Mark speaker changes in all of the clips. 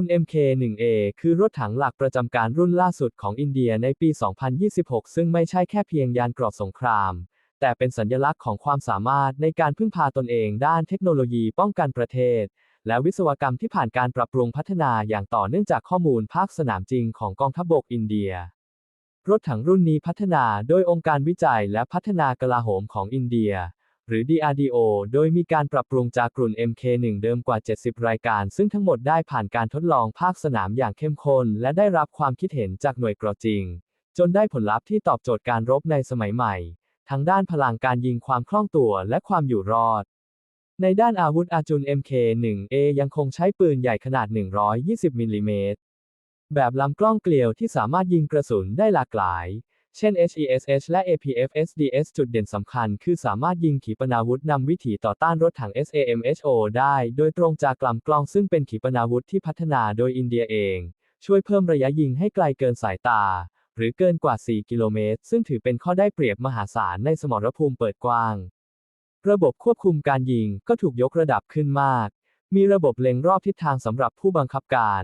Speaker 1: น MK1A คือรถถังหลักประจำการรุ่นล่าสุดของอินเดียในปี 2026 ซึ่งไม่ใช่แค่เพียงยานกรอบสงคราม แต่เป็นสัญลักษณ์ของความสามารถในการพึ่งพาตนเองด้านเทคโนโลยีป้องกันประเทศ และวิศวกรรมที่ผ่านการปรับปรุงพัฒนาอย่างต่อเนื่องจากข้อมูลภาคสนามจริงของกองทัพบกอินเดีย รถถังรุ่นนี้พัฒนาโดยองค์การวิจัยและพัฒนากลาโหมของอินเดีย หรือ DRDO โดยมีการปรับปรุงจากกลุ่น MK1 เดิมกว่า 70 รายการ ซึ่งทั้งหมดได้ผ่านการทดลองภาคสนามอย่างเข้มข้น และได้รับความคิดเห็นจากหน่วยกรอจริง จนได้ผลลัพธ์ที่ตอบโจทย์การรบในสมัยใหม่ ทั้งด้านพลังการยิงความคล่องตัวและความอยู่รอด ในด้านอาวุธอาจุน MK1A ยังคงใช้ปืนใหญ่ขนาด 120มิลลิเมตรแบบลำกล้องเกลียวที่สามารถยิงกระสุนได้หลากหลาย เช่น HESH และ APF-SDS จุดเด่นสำคัญคือสามารถยิงขีปนาวุธนำวิถีต่อต้านรถถัง SAMHO ได้ โดยตรงจากกลำกล้องซึ่งเป็นขีปนาวุธที่พัฒนาโดยอินเดียเอง ช่วยเพิ่มระยะยิงให้ไกลเกินสายตา หรือเกินกว่า 4 กิโลเมตร ซึ่งถือเป็นข้อได้เปรียบมหาศาลในสมรภูมิเปิดกว้าง ระบบควบคุมการยิงก็ถูกยกระดับขึ้นมาก มีระบบเล็งรอบทิศทางสำหรับผู้บังคับการ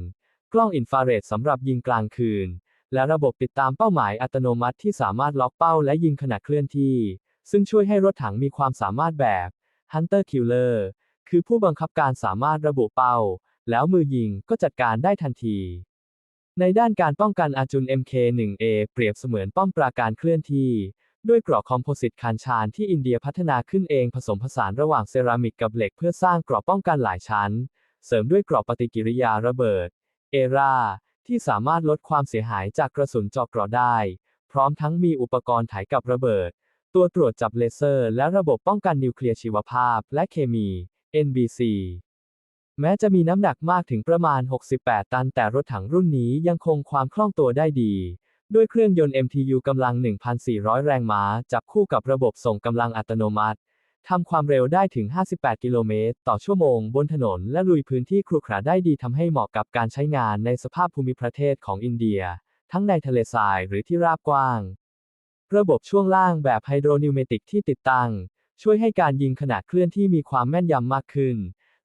Speaker 1: กล้องอินฟราเรดสำหรับยิงกลางคืน และระบบติดตามเป้าหมายอัตโนมัติที่สามารถล็อกเป้าและยิงขณะเคลื่อนที่ ซึ่งช่วยให้รถถังมีความสามารถแบบ Hunter Killer คือผู้บังคับการสามารถระบุเป้า แล้วมือยิงก็จัดการได้ทันที ในด้านการป้องกันอาจุน MK1A เปรียบเสมือนป้อมปราการเคลื่อนที่ ด้วยเกราะคอมโพสิตคานชานที่อินเดียพัฒนาขึ้นเองผสมผสานระหว่างเซรามิกกับเหล็กเพื่อสร้างเกราะป้องกันหลายชั้น เสริมด้วยเกราะปฏิกิริยาระเบิด เอรา ที่สามารถลดความเสียหายจากกระสุนเจาะกราะได้ พร้อมทั้งมีอุปกรณ์ถ่ายกับระเบิด ตัวตรวจจับเลเซอร์ และระบบป้องกันนิวเคลียร์ชีวภาพและเคมี NBC แม้จะมีน้ำหนักมากถึงประมาณ 68 ตัน แต่รถถังรุ่นนี้ยังคงความคล่องตัวได้ดี ด้วยเครื่องยนต์ MTU กำลัง 1,400 แรงม้า จับคู่กับระบบส่งกำลังอัตโนมัติ ทำความเร็วได้ถึง 58 กิโลเมตร ต่อชั่วโมง บนถนน และลุยพื้นที่ครุขระได้ดีทำให้เหมาะกับการใช้งานในสภาพภูมิประเทศของอินเดีย ทั้งในทะเลทรายหรือที่ราบกว้าง ระบบช่วงล่างแบบไฮโดรนิวเมติกที่ติดตั้ง ช่วยให้การยิงขณะเคลื่อนที่มีความแม่นยำมากขึ้น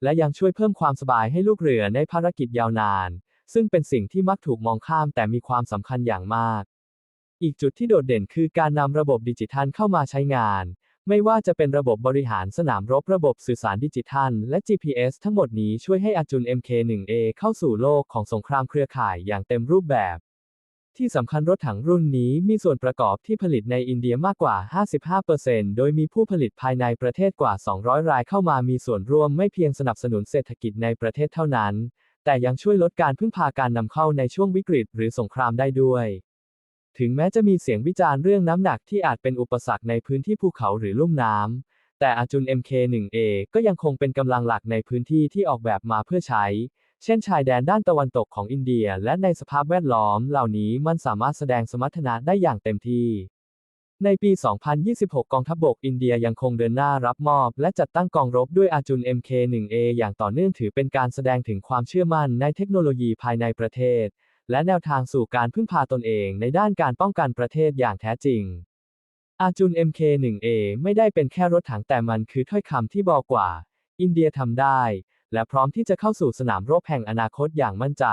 Speaker 1: และยังช่วยเพิ่มความสบายให้ลูกเรือในภารกิจยาวนาน ซึ่งเป็นสิ่งที่มักถูกมองข้ามแต่มีความสำคัญอย่างมาก อีกจุดที่โดดเด่นคือการนำระบบดิจิทัลเข้ามาใช้งาน ไม่ว่าจะเป็นระบบบริหารสนามรบระบบสื่อสารดิจิทัล และ GPS ทั้งหมดนี้ช่วยให้อาจุน MK1A เข้าสู่โลกของสงครามเครือข่ายอย่างเต็มรูปแบบ ที่สำคัญรถถังรุ่นนี้มีส่วนประกอบที่ผลิตในอินเดียมากกว่า 55%โดยมีผู้ผลิตภายในประเทศกว่า 200 รายเข้ามามีส่วนร่วมไม่เพียงสนับสนุนเศรษฐกิจในประเทศเท่านั้น แต่ยังช่วยลดการพึ่งพาการนำเข้าในช่วงวิกฤต หรือสงครามได้ด้วย ถึงแม้จะมีเสียงวิจารณ์เรื่องน้ำหนักที่อาจเป็นอุปสรรคในพื้นที่ภูเขาหรือลุ่มน้ำ แต่อาจุน MK1A ก็ยังคงเป็นกำลังหลักในพื้นที่ที่ออกแบบมาเพื่อใช้ เช่นชายแดนด้านตะวันตกของอินเดีย และในสภาพแวดล้อมเหล่านี้มันสามารถแสดงสมรรถนะได้อย่างเต็มที่ ในปี 2026 กองทัพบบกอินเดียยังคงเดินหน้ารับมอบ และจัดตั้งกองรบด้วยอาจุน MK1A อย่างต่อเนื่องถือเป็นการแสดงถึงความเชื่อมั่นในเทคโนโลยีภายในประเทศ และแนวทางสู่การพึ่งพาตนเองในด้านการป้องกันประเทศอย่างแท้จริง อาจุน MK1A ไม่ได้เป็นแค่รถถังแต่มันคือถ้อยคำที่บอกว่า อินเดียทำได้ และพร้อมที่จะเข้าสู่สนามรบแห่งอนาคตอย่างมั่นใจ